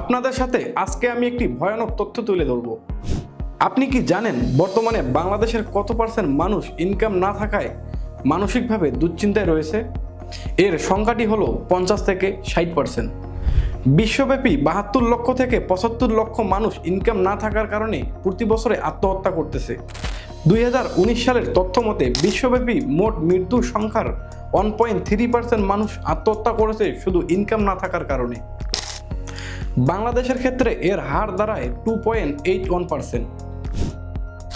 আপনাদের সাথে আজকে আমি একটি ভয়ানক তথ্য তুলে ধরব। আপনি কি জানেন বর্তমানে বাংলাদেশের কত পার্সেন্ট মানুষ ইনকাম না থাকায় মানসিকভাবে দুশ্চিন্তায় রয়েছে? এর সংখ্যাটি হলো পঞ্চাশ থেকে ষাট পার্সেন্ট। বিশ্বব্যাপী বাহাত্তর লক্ষ থেকে পঁচাত্তর লক্ষ মানুষ ইনকাম না থাকার কারণে প্রতি বছরে আত্মহত্যা করতেছে। দুই হাজার উনিশ সালের তথ্য মতে বিশ্বব্যাপী মোট মৃত্যুর সংখ্যার ওয়ান পয়েন্ট থ্রি পার্সেন্ট মানুষ আত্মহত্যা করেছে শুধু ইনকাম না থাকার কারণে। বাংলাদেশের ক্ষেত্রে এর হার দাঁড়ায় two point eight one percent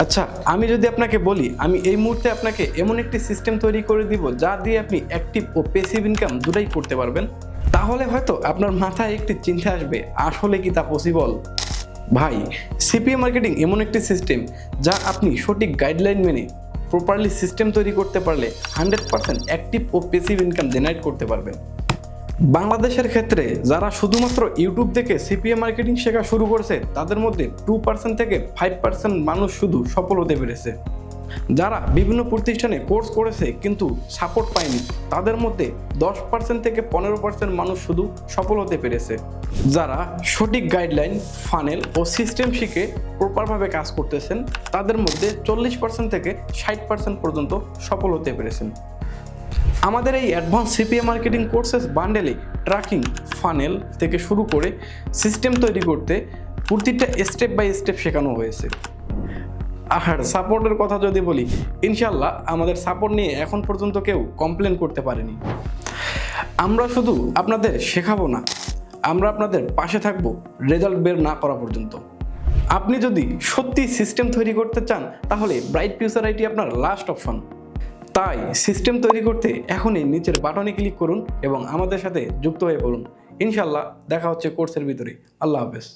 আচ্ছা আমি যদি আপনাকে বলি, আমি এই মুহূর্তে আপনাকে এমন একটি সিস্টেম তৈরি করে দিব যা দিয়ে আপনি অ্যাক্টিভ ও পেসিভ ইনকাম দুটাই করতে পারবেন। তাহলে হয়তো আপনার মাথায় একটি চিন্তা আসবে, আসলে কি তা পসিবল ভাই সিপিএ মার্কেটিং এমন একটি সিস্টেম যা আপনি সঠিক গাইডলাইন মেনে প্রপারলি সিস্টেম তৈরি করতে পারলে হান্ড্রেড পার্সেন্ট অ্যাক্টিভ ও পেসিভ ইনকাম জেনারেট করতে পারবেন। বাংলাদেশের ক্ষেত্রে যারা শুধুমাত্র ইউটিউব থেকে সিপিএ মার্কেটিং শেখা শুরু করেছে, তাদের মধ্যে টু পার্সেন্ট থেকে ফাইভ পার্সেন্ট মানুষ শুধু সফল হতে পেরেছে। যারা বিভিন্ন প্রতিষ্ঠানে কোর্স করেছে কিন্তু সাপোর্ট পায়নি, তাদের মধ্যে দশ পার্সেন্ট থেকে পনেরো পার্সেন্ট মানুষ শুধু সফল হতে পেরেছে। যারা সঠিক গাইডলাইন ফানেল ও সিস্টেম শিখে প্রপারভাবে কাজ করতেছেন, তাদের মধ্যে চল্লিশ পার্সেন্ট থেকে ষাট পার্সেন্ট পর্যন্ত সফল হতে পেরেছেন। আমাদের এই অ্যাডভান্স সিপিএ মার্কেটিং কোর্সেস বান্ডেলে ট্র্যাকিং, ফানেল থেকে শুরু করে সিস্টেম তৈরি করতে প্রতিটা স্টেপ বাই স্টেপ শেখানো হয়েছে। আর সাপোর্টের কথা যদি বলি ইনশাল্লাহ আমাদের সাপোর্ট নিয়ে এখন পর্যন্ত কেউ কমপ্লেন করতে পারেনি। আমরা শুধু আপনাদের শেখাবো না, আমরা আপনাদের পাশে থাকব, রেজাল্ট বের না করা পর্যন্ত। আপনি যদি সত্যি সিস্টেম তৈরি করতে চান, তাহলে ব্রাইট ফিউচার আইটি আপনার লাস্ট অপশন। তাই সিস্টেম তৈরি করতে এখনই নিচের বাটনে ক্লিক করুন এবং আমাদের সাথে যুক্ত হয়ে পড়ুন। ইনশাল্লাহ দেখা হচ্ছে কোর্সের ভিতরে। আল্লাহ হাফেজ।